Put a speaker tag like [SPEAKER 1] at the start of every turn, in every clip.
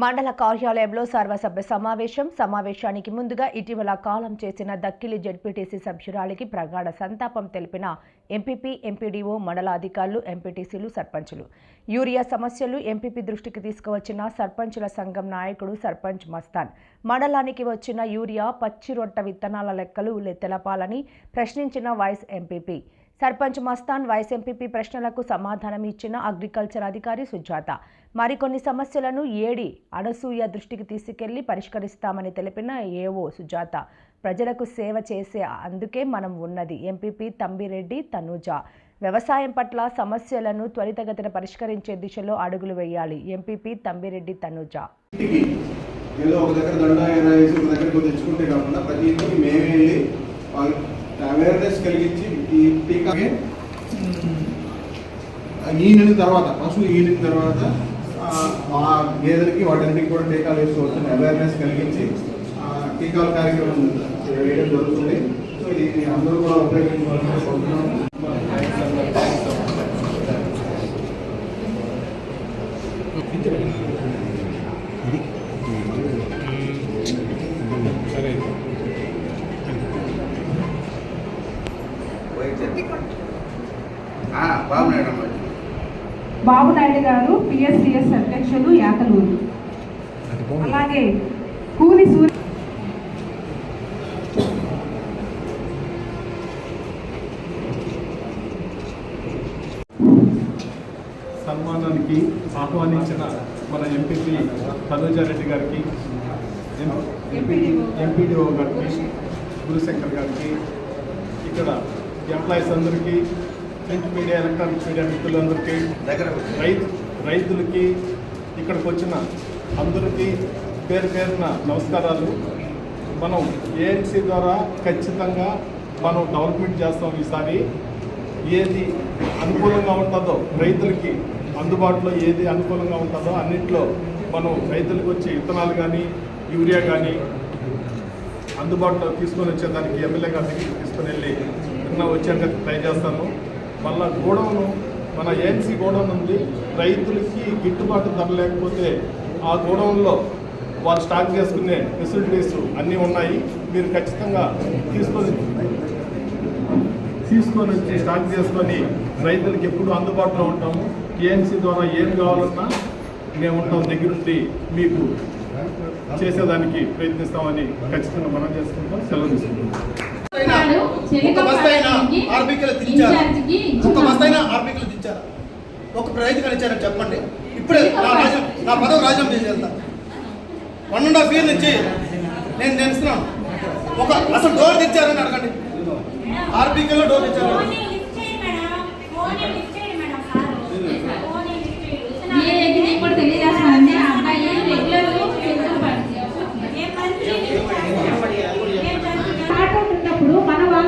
[SPEAKER 1] మండల కార్యాలయంలో సర్వసభ్య సమావేశం. సమావేశానికి ముందుగా ఇటీవల కాలం చేసిన దక్కిలి జడ్పీటీసీ సభ్యురాలికి ప్రగాఢ సంతాపం తెలిపిన ఎంపీపీ ఎంపీడీఓ మండల అధికారులు ఎంపీటీసీలు సర్పంచులు. యూరియా సమస్యలు ఎంపీపీ దృష్టికి తీసుకువచ్చిన సర్పంచుల సంఘం నాయకుడు సర్పంచ్ మస్తాన్. మండలానికి వచ్చిన యూరియా పచ్చి రొట్ట విత్తనాల లెక్కలు తెలపాలని ప్రశ్నించిన vice MPP. Sarpanch Mastan vice MPP ప్రశ్నలకు సమాధానం ఇచ్చిన అగ్రికల్చర్ అధికారి సుజాత. మరికొన్ని సమస్యలను ఏడి అనసూయ దృష్టికి తీసుకెళ్ళి పరిష్కరిస్తామని తెలిపిన ఏఓ సుజాత. ప్రజలకు సేవ చేసే అందుకే మనం ఉన్నది. ఎంపీపీ తంబిరెడ్డి తనూజ. వ్యవసాయం పట్ల సమస్యలను త్వరితగతిన పరిష్కరించే దిశలో అడుగులు వేయాలి. ఎంపీపీ తంబిరెడ్డి తనూజ.
[SPEAKER 2] ఏదో ఒక దగ్గర దండ ఒక దగ్గర తెచ్చుకుంటే కాకుండా ప్రతి ఇంటికి మేమే వెళ్ళి అవేర్నెస్ కలిగించి ఈ టీకా ఈనిన తర్వాత పశువు ఈనిన తర్వాత మా గేదెలకి వాటన్నిటికి కూడా టీకాలు వేసుకోవచ్చు అవేర్నెస్ కలిగించి టీకాల కార్యక్రమం వేయడం జరుగుతుంది. సో ఇది అందరూ కూడా ఉపయోగించుకోవాలని
[SPEAKER 3] కోరుతున్నాము
[SPEAKER 4] బాబు నాయుడు గారు పిఎస్టిఎస్ అధ్యక్షులు యాతలూరు అలాగే కూని సూర్య
[SPEAKER 5] సన్మానానికి ఆహ్వానించిన మన ఎంపీపీ తనుజారెడ్డి గారికి ఎంపీడీఓ గారికి గురుశంకర్ గారికి ఇక్కడ ఎంప్లాయీస్ అందరికీ ప్రింట్ మీడియా ఎలక్ట్రానిక్ మీడియా మిత్రులందరికీ
[SPEAKER 3] దగ్గర
[SPEAKER 5] రైతు రైతులకి ఇక్కడికి వచ్చిన అందరికీ పేరు పేరున నమస్కారాలు. మనం ఏఎన్సీ ద్వారా ఖచ్చితంగా మనం డెవలప్మెంట్ చేస్తాం ఈసారి. ఏది అనుకూలంగా ఉంటుందో రైతులకి అందుబాటులో ఏది అనుకూలంగా ఉంటుందో అన్నింటిలో మనం రైతులకు వచ్చే విత్తనాలు కానీ యూరియా కానీ అందుబాటులో తీసుకొని వచ్చేదానికి ఎమ్మెల్యే గారి దగ్గరికి తీసుకొని వెళ్ళి నిన్న ట్రై చేస్తాను మళ్ళా గోడౌను మన ఏఎన్సీ గోడౌన్ ఉంది. రైతులకి గిట్టుబాటు ధర లేకపోతే ఆ గోడౌన్లో వాళ్ళు స్టాక్ చేసుకునే ఫెసిలిటీస్ అన్నీ ఉన్నాయి. మీరు ఖచ్చితంగా తీసుకొని తీసుకొని వచ్చి స్టాక్ చేసుకొని రైతులకి ఎప్పుడు అందుబాటులో ఉంటాము. ఏఎన్సీ ద్వారా ఏం కావాలన్నా మేము ఉంటాం దగ్గరుండి మీకు చేసేదానికి ప్రయత్నిస్తామని ఖచ్చితంగా మనం చేసుకుంటాం. సెలవు తీసుకుంటాం.
[SPEAKER 6] ఒక బస్తైనా ఆర్బీకీలు దించారా ఒక బస్తైనా ఆర్బీకీలు దించారా ఒక రైతుగా ఇచ్చారని చెప్పండి. ఇప్పుడే నా రాజ్యం నా పదవి రాజ్యం చేసి వెళ్తా. వన్ అండ్ హాఫ్ ఇయర్ నుంచి నేను నేను ఇస్తున్నాను ఒక అసలు డోర్ తెచ్చారని అడగండి. ఆర్బీకీలో డోర్ తెచ్చారు.
[SPEAKER 7] కూడా తెలియజేస్తానండి ఆ అబ్బాయి రెగ్యులర్
[SPEAKER 4] స్టార్ట్ అవుతున్నప్పుడు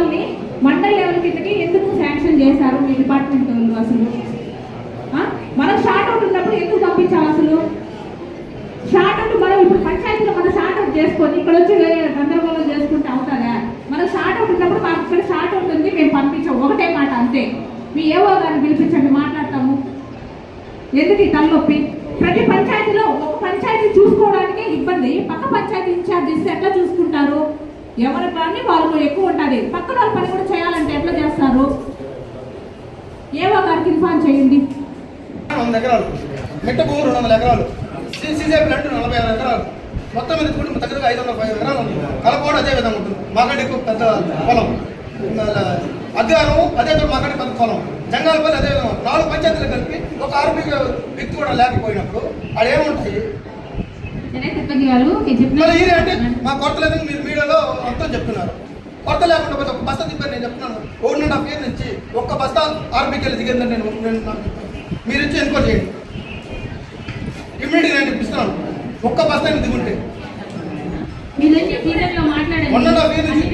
[SPEAKER 4] వాళ్ళని మండల్ లెవెల్ కిందకి ఎందుకు శాంక్షన్ చేశారు మీ డిపార్ట్మెంట్ వాళ్ళు అసలు? మనం షార్ట్ అవుట్ ఉన్నప్పుడు ఎందుకు పంపించాలి అసలు? షార్ట్ అవుట్ మనం ఇప్పుడు పంచాయతీలో మనం షార్ట్ అవుట్ చేసుకొని ఇక్కడ వచ్చి గందరగోళం చేసుకుంటే అవుతుందా? మనం షార్ట్ అవుట్ ఉన్నప్పుడు మాకు ఇక్కడ షార్ట్ అవుట్ ఉంది మేము పంపించాం. ఒకటే మాట అంతే. మీ ఏవో గారిని పిలిపించండి మాట్లాడతాము. ఎందుకు ఈ తలనొప్పి? ప్రతి పంచాయతీలో ఒక పంచాయతీ చూసుకోవడానికే ఇబ్బంది. పక్క పంచాయతీ ఇన్ఛార్జ్ ఇస్తే ఎట్లా చూసుకుంటారు? ఎవరి పని వాళ్ళకు ఎక్కువ ఉంటుంది. పక్కన వాళ్ళ పని కూడా చేయాలంటే ఎట్లా చేస్తారు? ఏవో గారికి ఇన్ఫార్మ్ చేయండి.
[SPEAKER 6] వంద ఎకరాలు. మిట్ట భూమి రెండు వందల ఎకరాలు. నలభై ఆరు ఎకరాలు. మొత్తం మీద కూడా దగ్గరగా ఐదు వందల పది ఎకరాలు ఉంది. కలపడం అదే విధంగా ఉంటుంది. మాకంటే ఎక్కువ పెద్ద పొలం. అగ్గారం అదే తోడు మాకంటే పెద్ద పొలం. జంగాలపల్లి అదే విధంగా నాలుగు పంచాయతీలు కలిపి ఒక ఆర్మీ వ్యక్తి కూడా లేకపోయినప్పుడు అది ఈ అంటే మా కొత్త లేదని మీరు మీడియాలో మొత్తం చెప్తున్నారు. కొత్త లేకుండా పోతే ఒక బస్తా దింపారు నేను చెప్తున్నాను. ఒకటి అండ్ హాఫ్ ఇయర్ నుంచి ఒక్క బస్తా ఆర్మీకి దిగిందని నేను నేను నాకు. మీరు ఇచ్చి ఎన్క్వైరీ చేయండి. ఇమ్మీడియట్గా నేను ఇస్తున్నాను ఒక్క బస్తా దిగుంటే.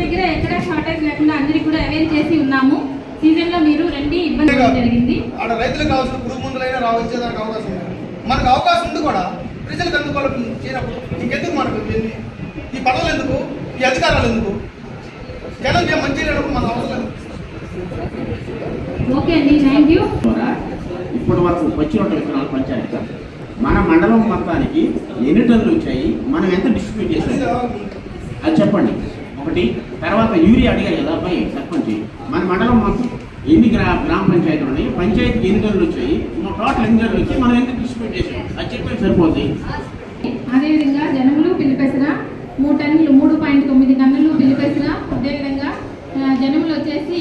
[SPEAKER 7] దగ్గర ఎక్కడ షార్టేజ్ లేకుండా అందరికి కూడా అవేర్ చేసి ఉన్నాము. సీజన్లో మీరు రండి ఇబ్బంది జరిగింది.
[SPEAKER 6] ఆడ రైతులకు కావాల్సిన పురుగు మందులైనా రావచ్చేదానికి అవకాశం ఉంది. మనకు అవకాశం ఉంది కూడా. ప్రజలకు అందుకోవాలి చేయనప్పుడు ఇంకెందుకు మనకు? ఈ పదవులు ఎందుకు? ఈ అధికారాలు ఎందుకు? జనం మంచి చేయడానికి మన అవసరం.
[SPEAKER 7] ఓకే అండి థ్యాంక్ యూ.
[SPEAKER 3] ద్వారా ఇప్పటి వరకు వచ్చి ఉన్న విత్తనాలు పంచాయతీ మన మండలం మొత్తానికి ఎన్ని టన్నులు వచ్చాయి? మనం ఎంత డిస్ట్రిబ్యూట్ చేసాం అది చెప్పండి. ఒకటి తర్వాత యూరియా అడిగారు కదా అబ్బాయి సర్పంచ్. మన మండలం మొత్తం ఎన్ని గ్రా గ్రామ పంచాయతీలు ఉన్నాయి? పంచాయతీకి ఎన్ని టన్నులు వచ్చాయి? టోటల్ ఎన్ని టన్నులు వచ్చాయి? మనం ఎంత డిస్ట్రిబ్యూట్ చేసాం అది చెప్పేది సరిపోతుంది
[SPEAKER 7] అదేవిధంగా జనములు పిలిపేసిన మూడు టన్నులు మూడు పాయింట్ తొమ్మిది టన్నులు పిలిపేసిన అదేవిధంగా జనములు వచ్చేసి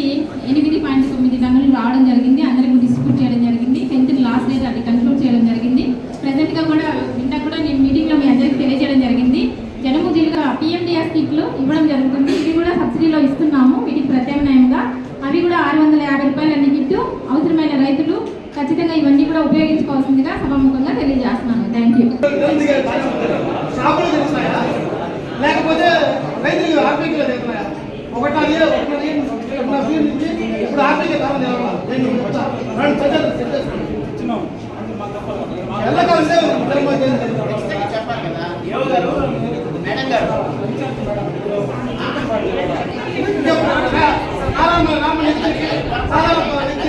[SPEAKER 7] ఎనిమిది పాయింట్ తొమ్మిది టన్నులు రావడం జరిగింది. అందరికి డిస్ప్యూట్ చేయడం జరిగింది. టెన్త్ లాస్ట్ డేట్ అది కన్క్లూడ్ చేయడం జరిగింది. ప్రజెంట్గా కూడా నిన్న కూడా నేను మీటింగ్లో మీ అందరికీ తెలియజేయడం జరిగింది. జనము జీలుగా పిఎండిఆర్ కిట్లు ఇవ్వడం జరుగుతుంది. ఇవి కూడా సబ్సిడీలో ఇస్తున్నాము. వీటికి ప్రత్యామ్నాయంగా అవి కూడా ఆరు వందల యాభై రూపాయలు అన్ని కిట్టు అవసరమైన రైతులు ఖచ్చితంగా ఇవన్నీ కూడా ఉపయోగించుకోవాల్సిందిగా సభాముఖంగా తెలియజేస్తున్నాను. థ్యాంక్ యూ
[SPEAKER 6] లేకపోతే రైతులు ఆర్బీకి తెలుస్తున్నాయా ఒకటి ఇప్పుడు ఆర్బీకి కాలం రెండు చర్చలు
[SPEAKER 3] గారు మేడం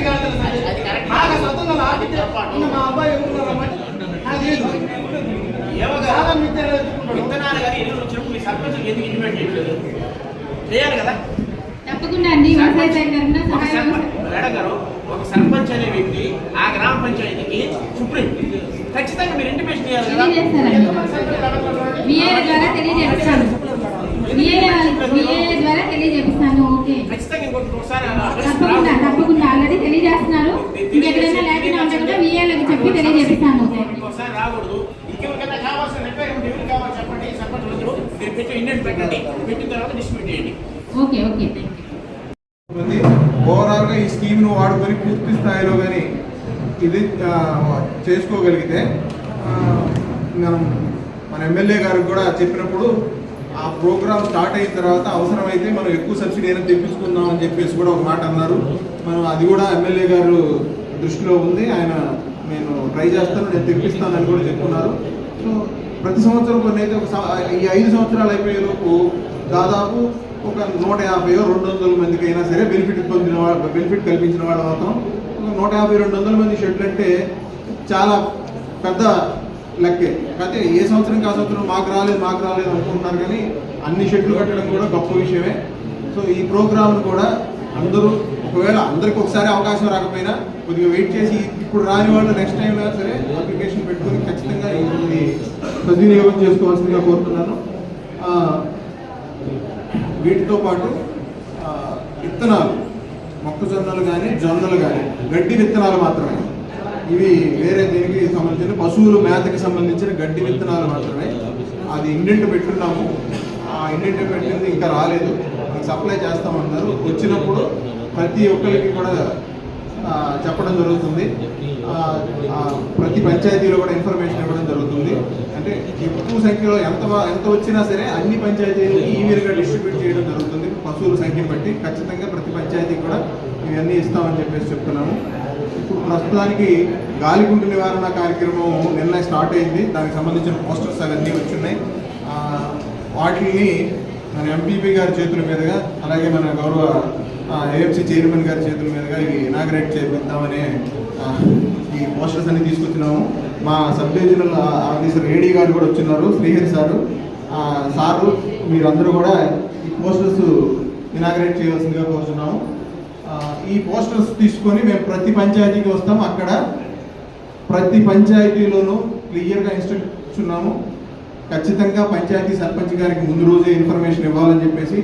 [SPEAKER 3] గారు
[SPEAKER 6] మా అబ్బాయి
[SPEAKER 3] ఏవో గారు విత్తనాలు కానీ ఎరువులు వచ్చినప్పుడు మీ సర్పంచ్ ఎందుకు ఇంటిమేట్ చేయట్లేదు చేయాలి కదా?
[SPEAKER 7] తప్పకుండా అండి.
[SPEAKER 3] మేడం గారు ఒక సర్పంచ్ అనే వ్యక్తి ఆ గ్రామ పంచాయతీకి సుప్రీం ఖచ్చితంగా మీరు ఇంటిమేషన్ చేయాలి కదా?
[SPEAKER 7] తెలియజేపిస్తాను ఓకే. తప్పకుండా తప్పకుండా. ఆల్రెడీ తెలియజేస్తున్నారు. ఇంకెక్కడైనా లేకుండా ఉంటే కూడా విఏలకు చెప్పి తెలియజేపిస్తాను
[SPEAKER 3] ఇంకెవరికైనా కావాల్సిన రిక్వైర్మెంట్ ఎవరికి కావాలి చెప్పండి సర్పంచ్ అందరూ మీరు పెట్టి ఇండియన్ పెట్టండి. పెట్టిన తర్వాత డిస్ట్రిబ్యూట్ చేయండి.
[SPEAKER 7] ఓకే ఓకే
[SPEAKER 2] ఉంది ఓవరాల్గా ఈ స్కీమ్ను వాడుకొని పూర్తి స్థాయిలో కానీ ఇది చేసుకోగలిగితే మనం మన ఎమ్మెల్యే గారికి కూడా చెప్పినప్పుడు ఆ ప్రోగ్రామ్ స్టార్ట్ అయిన తర్వాత అవసరమైతే మనం ఎక్కువ సబ్సిడీ అయినా తెప్పించుకుందాం అని చెప్పేసి కూడా ఒక మాట అన్నారు. మనం అది కూడా ఎమ్మెల్యే గారు దృష్టిలో ఉంది. ఆయన నేను ట్రై చేస్తాను నేను తెప్పిస్తానని కూడా చెప్తున్నారు సో ప్రతి సంవత్సరం కొన్ని అయితే ఒక ఈ ఐదు సంవత్సరాలు అయిపోయే లోపు దాదాపు ఒక నూట యాభై రెండు వందల మందికి అయినా సరే బెనిఫిట్ పొందిన వాళ్ళు బెనిఫిట్ కల్పించిన వాళ్ళు మాత్రం ఒక నూట యాభై రెండు వందల మంది షెడ్లు అంటే చాలా పెద్ద లెక్కే. అయితే ఏ సంవత్సరం ఆ సంవత్సరం మాకు రాలేదు మాకు రాలేదు అనుకుంటున్నారు కానీ అన్ని షెడ్లు కట్టడం కూడా గొప్ప విషయమే. సో ఈ ప్రోగ్రామ్ను కూడా అందరూ ఒకవేళ అందరికి ఒకసారి అవకాశం రాకపోయినా కొద్దిగా వెయిట్ చేసి ఇప్పుడు రాని వాళ్ళు నెక్స్ట్ టైం సరే అప్లికేషన్ పెట్టుకొని ఖచ్చితంగా ఇది సద్వినియోగం చేసుకోవాల్సిందిగా కోరుతున్నాను. వీటితో పాటు విత్తనాలు మొక్కజొన్నలు కానీ జొన్నలు కానీ గడ్డి విత్తనాలు మాత్రమే. ఇవి వేరే దీనికి సంబంధించిన పశువులు మేతకి సంబంధించిన గడ్డి విత్తనాలు మాత్రమే. అది ఇండెంట్ పెట్టున్నాము. ఆ ఇండెంట్ పెట్టింది ఇంకా రాలేదు. సప్లై చేస్తామన్నారు. వచ్చినప్పుడు ప్రతి ఒక్కరికి కూడా చెప్పడం జరుగుతుంది. ప్రతి పంచాయతీలో కూడా ఇన్ఫర్మేషన్ ఇవ్వడం జరుగుతుంది. అంటే ఎక్కువ సంఖ్యలో ఎంత ఎంత వచ్చినా సరే అన్ని పంచాయతీలకి ఈవెన్గా డిస్ట్రిబ్యూట్ చేయడం జరుగుతుంది. పశువుల సంఖ్యను బట్టి ఖచ్చితంగా ప్రతి పంచాయతీకి కూడా ఇవన్నీ ఇస్తామని చెప్పేసి చెప్తున్నాము. ఇప్పుడు ప్రస్తుతానికి గాలిగుంటు నివారణ కార్యక్రమం నిన్న స్టార్ట్ అయింది. దానికి సంబంధించిన పోస్టర్స్ అవన్నీ వచ్చున్నాయి వాటిని మన ఎంపీపీ గారి చేతుల మీదుగా అలాగే మన గౌరవ ఏఎంసీ చైర్మన్ గారి చేతుల మీదుగా ఇవి ఇనాగ్రేట్ చేపిద్దామని ఈ పోస్టర్స్ అన్ని తీసుకొచ్చినాము. మా సబ్ డివిజనల్ ఆఫీసర్ ఏడీ గారు కూడా వచ్చినారు శ్రీహరి సారు. సారు మీరందరూ కూడా ఈ పోస్టర్స్ ఇనాగ్రేట్ చేయవలసిందిగా కోరుతున్నాము ఈ పోస్టర్స్ తీసుకొని మేము ప్రతి పంచాయతీకి వస్తాం. అక్కడ ప్రతి పంచాయతీలోనూ క్లియర్గా ఇన్స్ట్రక్ట్ ఉన్నాము ఖచ్చితంగా పంచాయతీ సర్పంచ్ గారికి ముందు రోజే ఇన్ఫర్మేషన్ ఇవ్వాలని చెప్పేసి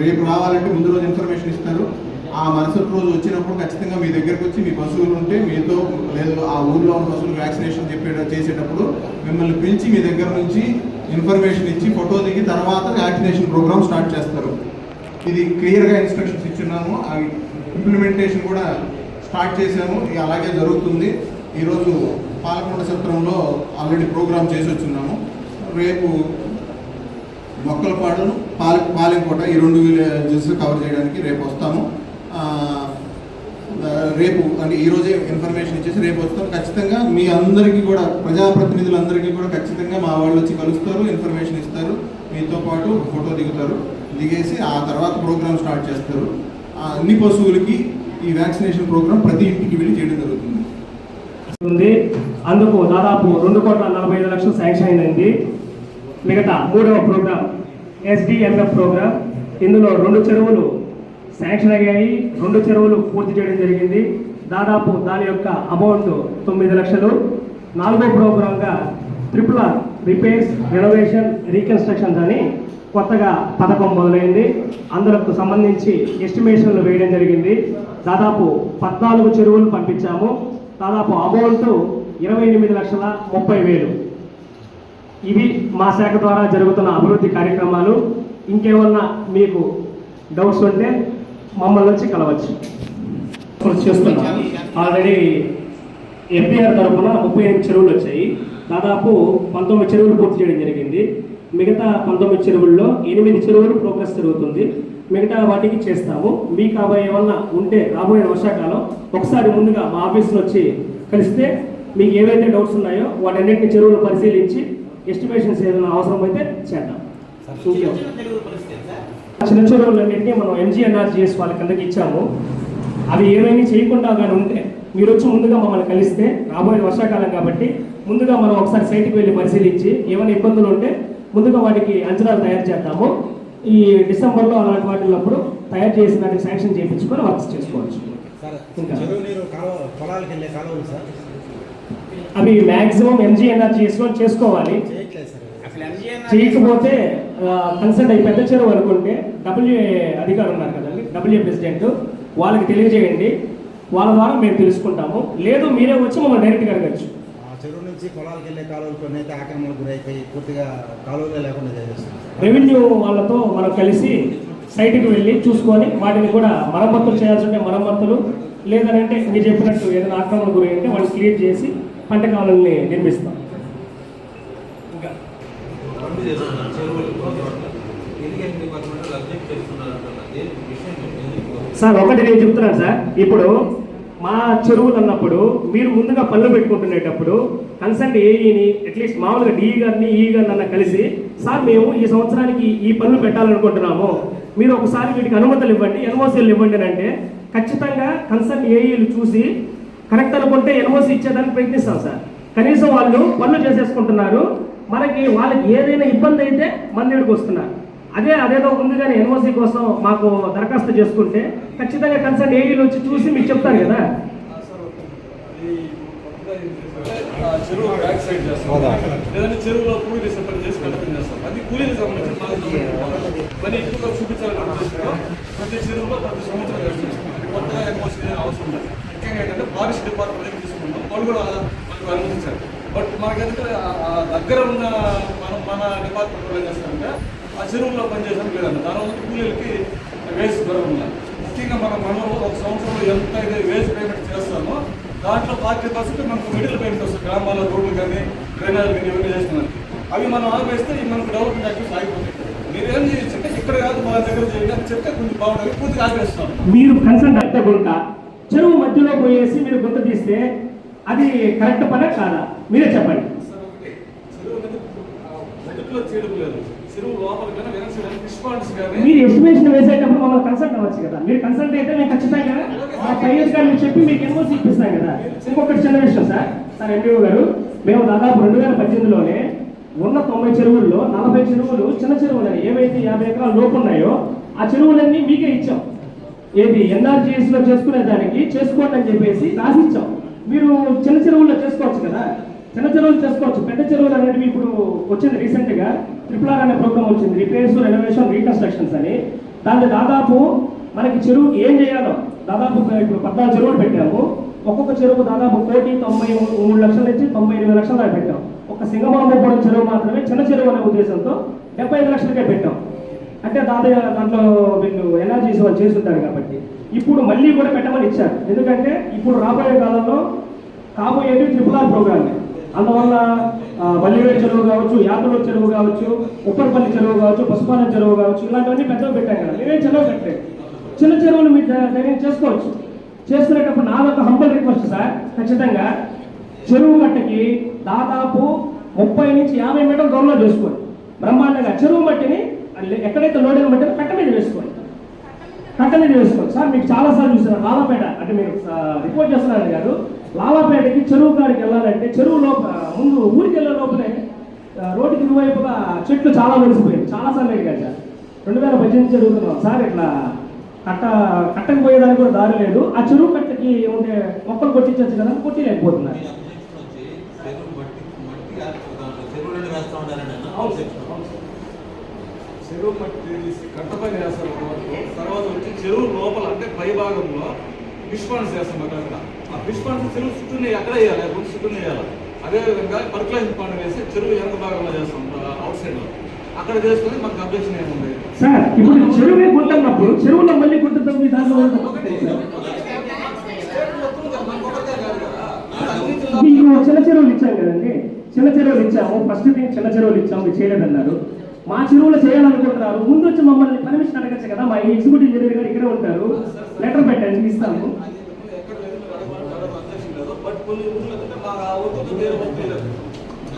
[SPEAKER 2] రేపు రావాలంటే ముందు రోజు ఇన్ఫర్మేషన్ ఇస్తారు. ఆ మరుసటి రోజు వచ్చినప్పుడు ఖచ్చితంగా మీ దగ్గరకు వచ్చి మీ పశువులు ఉంటే మీతో లేదు ఆ ఊర్లో ఉన్న పశువులు వ్యాక్సినేషన్ చెప్పే చేసేటప్పుడు మిమ్మల్ని పిలిచి మీ దగ్గర నుంచి ఇన్ఫర్మేషన్ ఇచ్చి ఫోటో దిగి తర్వాత వ్యాక్సినేషన్ ప్రోగ్రామ్ స్టార్ట్ చేస్తారు. ఇది క్లియర్గా ఇన్స్ట్రక్షన్స్ ఇచ్చున్నాము. అవి ఇంప్లిమెంటేషన్ కూడా స్టార్ట్ చేసాము ఇది అలాగే జరుగుతుంది. ఈరోజు పాలకొండ సత్రంలో ఆల్రెడీ ప్రోగ్రామ్ చేసి వచ్చున్నాము. రేపు మొక్కలపాడు పాల పాలెంకోట ఈ రెండు విలేజెస్ కవర్ చేయడానికి రేపు వస్తాము. రేపు అంటే ఈరోజే ఇన్ఫర్మేషన్ ఇచ్చేసి రేపు వస్తాం. ఖచ్చితంగా మీ అందరికీ కూడా ప్రజాప్రతినిధులందరికీ కూడా ఖచ్చితంగా మా వాళ్ళు వచ్చి కలుస్తారు ఇన్ఫర్మేషన్ ఇస్తారు మీతో పాటు ఫోటో దిగుతారు దిగేసి ఆ తర్వాత ప్రోగ్రామ్ స్టార్ట్ చేస్తారు. ఆ అన్ని పశువులకి ఈ వ్యాక్సినేషన్ ప్రోగ్రామ్ ప్రతి ఇంటికి వెళ్ళి చేయడం జరుగుతుంది.
[SPEAKER 8] ఉంది. అందుకు దాదాపు రెండు కోట్ల నలభై ఐదు లక్షలు శాంక్షన్ అయిందండి. మిగతా మూడవ ప్రోగ్రామ్ ఎస్డిఎంఎఫ్ ప్రోగ్రామ్ ఇందులో రెండు చెరువులు శాంక్షన్ అయ్యాయి. రెండు చెరువులు పూర్తి చేయడం జరిగింది. దాదాపు దాని యొక్క అమౌంట్ తొమ్మిది లక్షలు. నాలుగో ప్రోగ్రామ్గా triple R repairs renovation reconstructions అని కొత్తగా పథకం మొదలైంది. అందులకు సంబంధించి ఎస్టిమేషన్లు వేయడం జరిగింది. దాదాపు పద్నాలుగు చెరువులు పంపించాము. దాదాపు అమౌంట్ ఇరవై ఎనిమిది లక్షల ముప్పై వేలు. ఇవి మా శాఖ ద్వారా జరుగుతున్న అభివృద్ధి కార్యక్రమాలు. ఇంకేమన్నా మీకు డౌట్స్ ఉంటే మమ్మల్ని వచ్చి కలవచ్చు. చేస్తున్నాం. ఆల్రెడీ ఎఫ్ఐఆర్ తరఫున ముప్పై ఎనిమిది చెరువులు వచ్చాయి. దాదాపు పంతొమ్మిది చెరువులు పూర్తి చేయడం జరిగింది. మిగతా పంతొమ్మిది చెరువుల్లో ఎనిమిది చెరువులు ప్రోగ్రెస్ జరుగుతుంది. మిగతా వాటికి చేస్తాము. మీకు అవి ఏమన్నా ఉంటే రాబోయే వర్షాకాలం ఒకసారి ముందుగా మా ఆఫీస్లో వచ్చి కలిస్తే మీకు ఏవైతే డౌట్స్ ఉన్నాయో వాటన్నిటిని చెరువులు పరిశీలించి ఎస్టిమేషన్స్ ఏదైనా అవసరం అయితే చేద్దాం? చిన్న చెరువులన్నింటినీ మనం ఎంజీఎన్ఆర్జిఎస్ వాళ్ళ కిందకి ఇచ్చాము. అవి ఏమైనా చేయకుండా కానీ ఉంటే మీరు వచ్చి ముందుగా మమ్మల్ని కలిస్తే రాబోయే వర్షాకాలం కాబట్టి ముందుగా మనం ఒకసారి సైట్కి వెళ్ళి పరిశీలించి ఏమైనా ఇబ్బందులు ఉంటే ముందుగా వాటికి అంచనాలు తయారు చేద్దాము. ఈ డిసెంబర్లో అలాంటి వాటినప్పుడు తయారు చేసి దానికి శాంక్షన్ చేయించుకొని వర్క్స్ చేసుకోవచ్చు. అవి మ్యాక్సిమం చేసుకోవాలి.
[SPEAKER 9] సార్.
[SPEAKER 3] అసలు ఎంజీఎన్
[SPEAKER 8] చేయకపోతే కన్సల్ట్ అయ్యి పెద్ద చెరువు అనుకుంటే డబ్ల్యూఏ అధికారులు ఉన్నారు కదండి. డబ్ల్యూఏ ప్రెసిడెంట్ వాళ్ళకి తెలియజేయండి. వాళ్ళ ద్వారా మేము తెలుసుకుంటాము. లేదు మీరే వచ్చి మమ్మల్ని డైరెక్ట్గా అడగచ్చు.
[SPEAKER 9] చెరువు నుంచి పొలాలకు వెళ్ళే కాలువలు కొన్ని అయితే ఆక్రమణకు గురైపోయి పూర్తిగా కాలువలే లేకుండా చేసేస్తుంది
[SPEAKER 8] రెవెన్యూ వాళ్ళతో మనం కలిసి సైట్కి వెళ్ళి చూసుకొని వాటిని కూడా మరమ్మతులు చేయాల్సి ఉంటే మరమ్మతులు. లేదనంటే మీరు చెప్పినట్టు ఏదైనా ఆక్రమణ గురి అంటే వాళ్ళు క్లియర్ చేసి పంట కాలాలని నిర్మిస్తాం ఇంకా
[SPEAKER 10] ఇరిగేషన్ డిపార్ట్మెంట్ అబ్జెక్ట్ చేస్తున్నారు అంటున్నది విషయం ఎందుకు
[SPEAKER 8] సార్ ఒకటి నేను చెప్తున్నాను సార్. ఇప్పుడు మా చెరువులు అన్నప్పుడు మీరు ముందుగా పనులు పెట్టుకుంటునేటప్పుడు కన్సల్ట్ ఏఈని అట్లీస్ట్ మామూలుగా డిఈ గారిని ఈ గారిని అన్న కలిసి సార్ మేము ఈ సంవత్సరానికి ఈ పనులు పెట్టాలనుకుంటున్నాము. మీరు ఒకసారి వీటికి అనుమతులు ఇవ్వండి ఎన్ఓసీలు ఇవ్వండి అని అంటే ఖచ్చితంగా కన్సల్ట్ ఏఈలు చూసి కరెక్ట్ అనుకుంటే ఎన్ఓసీ ఇచ్చేదానికి ప్రయత్నిస్తాం సార్. కనీసం వాళ్ళు పనులు చేసేసుకుంటున్నారు. మనకి వాళ్ళకి ఏదైనా ఇబ్బంది అయితే మన దగ్గరికి వస్తున్నారు. అదే అదేదో ఉంది కానీ ఎన్ఓసీ కోసం మాకు దరఖాస్తు చేసుకుంటే ఖచ్చితంగా కన్సర్న్ ఏఈలు వచ్చి చూసి మీకు చెప్తారు కదా.
[SPEAKER 11] చెరువు బ్యాక్ సైడ్ చేస్తాం లేదంటే చెరువులో కూలీ సెపరేట్ చేసి కంటిన్యూ చేస్తాం. అది కూలీకి సంబంధించిన బాధ్యత. మరి ఎక్కువగా చూపించాలని ఉద్దేశంతో ప్రతి చెరువులో ప్రతి సంవత్సరం చేస్తున్నాం. కొత్తగా ఎన్ఓసీ అవసరం లేదు. ముఖ్యంగా ఏంటంటే ఫారెస్ట్ డిపార్ట్మెంట్ తీసుకుంటాం వాళ్ళు కూడా మనకు అనుమతించారు. బట్ మనకైతే ఆ- దగ్గర ఉన్న మనం మన డిపార్ట్మెంట్ వాళ్ళు ఏం చేస్తారంటే ఆ చెరువులో పనిచేసాం లేదండి దానివల్ల కూలీలకి వేస్ట్ దొరకకుండా ముఖ్యంగా మనం మనము ఒక సంవత్సరంలో ఎంత అయితే వేస్ట్ పేమెంట్ చేస్తామో దాంట్లో ఫార్టీ పర్సెంట్ మనకు మిడిల్ పేమెంట్ వస్తుంది. గ్రామాల రోడ్లు కానీ డ్రైనేజ్ కానీ ఇవన్నీ చేస్తున్నాం అవి మనం ఆపేస్తే మనకు డెవలప్మెంట్ యాక్టివ్స్ ఆగిపోతాయి. మీరేం చేయొచ్చు అంటే ఇక్కడ కాదు మన దగ్గర చేయండి అని చెప్తే కొంచెం బాగుంటుంది పూర్తిగా ఆపేస్తాం.
[SPEAKER 8] మీరు కన్సర్న్ అత్త గుంట చెరువు మధ్యలో పోయేసి మీరు గుంత తీస్తే అది కరెక్ట్ పనే కాదా? మీరే చెప్పండి
[SPEAKER 11] సార్ ఒకటి చెరువు అనేది మొదట్లో చేయడం లేదు చెరువు లోపల కానీ వెనక్కి కానీ ఫిష్ పాండ్స్ కానీ
[SPEAKER 8] మీరు ఎస్టిమేషన్ వేసేటప్పుడు మమ్మల్ని కన్సల్ట్ అవ్వచ్చు కదా. మీరు కన్సల్ట్ అయితే మేము ఖచ్చితంగా మా పైఎస్ గారిని చెప్పి మీకు ఎన్ఓసి ఇప్పిస్తాం కదా. ఇంకొకటి చిన్న విషయం సార్ సార్ ఎండిఓ గారు మేము దాదాపు రెండు వేల పద్దెనిమిదిలోనే ఉన్న తొంభై చెరువుల్లో నలభై చెరువులు చిన్న చెరువులని ఏవైతే యాభై ఎకరాల లోపు ఉన్నాయో ఆ చెరువులన్నీ మీకే ఇచ్చాం. ఏది ఎన్ఆర్జీఎస్లో చేసుకునే దానికి చేసుకోండి అని చెప్పేసి రాసిచ్చాం. మీరు చిన్న చెరువుల్లో చేసుకోవచ్చు కదా. చిన్న చెరువులు చేసుకోవచ్చు. పెద్ద చెరువులు అనేటివి ఇప్పుడు వచ్చింది రీసెంట్గా ట్రిపుల్ ఆర్ అనే ప్రోగ్రామ్ వచ్చింది. రిపేర్స్ రెనోవేషన్ రీకన్స్ట్రక్షన్స్ అని. దాంట్లో దాదాపు మనకి చెరువు ఏం చేయాలో దాదాపు ఇప్పుడు పద్నాలుగు చెరువులు పెట్టాము. ఒక్కొక్క చెరువు దాదాపు కోటి తొంభై మూడు లక్షల నుంచి తొంభై ఎనిమిది లక్షల దాకా పెట్టాం. ఒక సింగమాంబోపురం చెరువు మాత్రమే చిన్న చెరువు అనే ఉద్దేశంతో డెబ్బై ఐదు లక్షలకే పెట్టాం. అంటే దాదాపు దాంట్లో వీళ్ళు ఎనర్జీస్ వాళ్ళు చేస్తుంటారు కాబట్టి. ఇప్పుడు మళ్ళీ కూడా పెట్టమని ఇచ్చారు. ఎందుకంటే ఇప్పుడు రాబోయే కాలంలో కాబోయేది ట్రిపుల్ ఆర్ ప్రోగ్రామ్ అందువల్ల ఆ, వల్లివేడి చెరువు కావచ్చు యాదవ చెరువు కావచ్చు ఉప్పరపల్లి చెరువు కావచ్చు పసుపాలెం చెరువు కావచ్చు ఇలాంటివన్నీ పెద్దవి పెట్టాం కదా. మేమేం చెరువు పెట్టలేదు. చిన్న చెరువులు మీరు ధైర్యం చేసుకోవచ్చు. చేసుకునేటప్పుడు నాదొక హంబల్ రిక్వెస్ట్ సార్ ఖచ్చితంగా చెరువు మట్టికి దాదాపు ముప్పై నుంచి యాభై మీటర్ దూరంలో చేసుకోండి. బ్రహ్మాండంగా చెరువు మట్టిని ఎక్కడైతే లోడింగ్ మట్టిని కట్ట మీద వేసుకోండి. కట్ట మీద వేసుకోండి. సార్ మీకు చాలా సార్లు చూసాను అంటే మీరు రిపోర్ట్ చేస్తున్నారని కాదు. లావాపేటకి చెరువు కాడికి వెళ్ళాలంటే చెరువు లోపల ముందు ఊరికి వెళ్ళే లోపలే రోడ్డుకి ఇరువైపుగా చెట్లు చాలా వెలిసిపోయాయి చాలా సార్లు అడిగారు సార్. రెండు వేల పద్దెనిమిది జరుగుతున్నాం సార్ ఇట్లా కట్ట కట్టకు పోయేదానికి కూడా దారి లేదు. ఆ చెరువు కట్టకి ఉండే మొక్కలు కొట్టించవచ్చు కదా కొట్టి లేకపోతున్నారు
[SPEAKER 10] మీ అబ్జెక్షన్ వచ్చి చెరువు మట్టి
[SPEAKER 11] తీసి కట్టపైన వేస్తారు. తర్వాత వచ్చి చెరువు లోపల అంటే పై భాగంలో ఫిష్ పాండ్స్ వేస్తాం అక్కడ ఫిష్ పాండ్స్ చెరువు చుట్టూనే ఎక్కడ వేయాలి? ముందు చుట్టూనే వేయాలి? అదేవిధంగా పర్కులైన్ పాండ్ వేసి చెరువు వెనక భాగంలో చేస్తాం అవుట్ సైడ్లో. అక్కడ చేసుకుని మనకు అబ్జెక్షన్ ఏముంది?
[SPEAKER 8] సార్ ఇప్పుడు చెరువే గుంటున్నప్పుడు చెరువులో మళ్ళీ గుంట తవ్వి దాంట్లో మీకు చిన్న చెరువులు ఇచ్చాం కదండి. చిన్న చెరువులు ఇచ్చాము. ఫస్ట్ థింగ్ చిన్న చెరువులు ఇచ్చాము మీరు చేయలేదన్నారు. మా చెరువులో చేయాలనుకుంటున్నారు. ముందు వచ్చి మమ్మల్ని పర్మిషన్ అడగచ్చు కదా? మా ఎగ్జిక్యూటివ్ ఇంజనీర్ గారు ఇక్కడే ఉంటారు. లెటర్ పెట్టండి ఇస్తాము
[SPEAKER 11] అది ఎక్కడ లేదు, అడగమని అడగమని అబ్జెక్షన్ లేదు. బట్ కొన్ని ఊర్లో ఏంటంటే మా ఆ ఊరితో వేరే.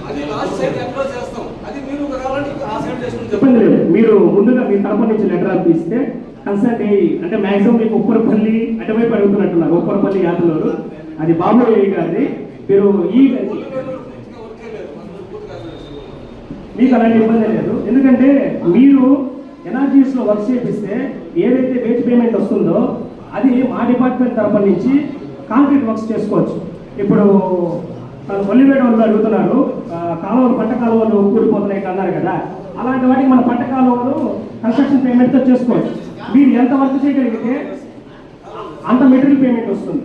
[SPEAKER 11] అది లాస్ట్ సైడ్ ఎక్కడో చేస్తాం. అది మీరు కావాలంటే ఆ సైడ్ చేసుకుని
[SPEAKER 8] చెప్పండి మీరు ముందుగా మీ తరపు నుంచి లెటర్ అప్పిస్తే కన్సల్ట్ అయ్యి అంటే మాక్సిమం మీకు ఉప్పరపల్లి అటువైపు అడుగుతున్నట్టున్నారు ఉప్పరపల్లి యాత్రలో అది బాబు ఏ గారిది. మీరు ఈ మీకు అలాంటి ఇబ్బంది లేదు. ఎందుకంటే మీరు ఎనర్జీస్లో వర్క్ చేపిస్తే ఏదైతే వేజ్ పేమెంట్ వస్తుందో అది మా డిపార్ట్మెంట్ తరపు నుంచి కాంక్రీట్ వర్క్స్ చేసుకోవచ్చు. ఇప్పుడు కొల్లివేడ వాళ్ళు అడుగుతున్నారు కాలువలు పంట కాలువలు కూలిపోతున్నాయి అన్నారు కదా అలాంటి వాటికి మన పంట కాలువలు కన్స్ట్రక్షన్ పేమెంట్తో చేసుకోవచ్చు. మీరు ఎంత వర్క్ చేయగలిగితే అంత మెటీరియల్ పేమెంట్ వస్తుంది.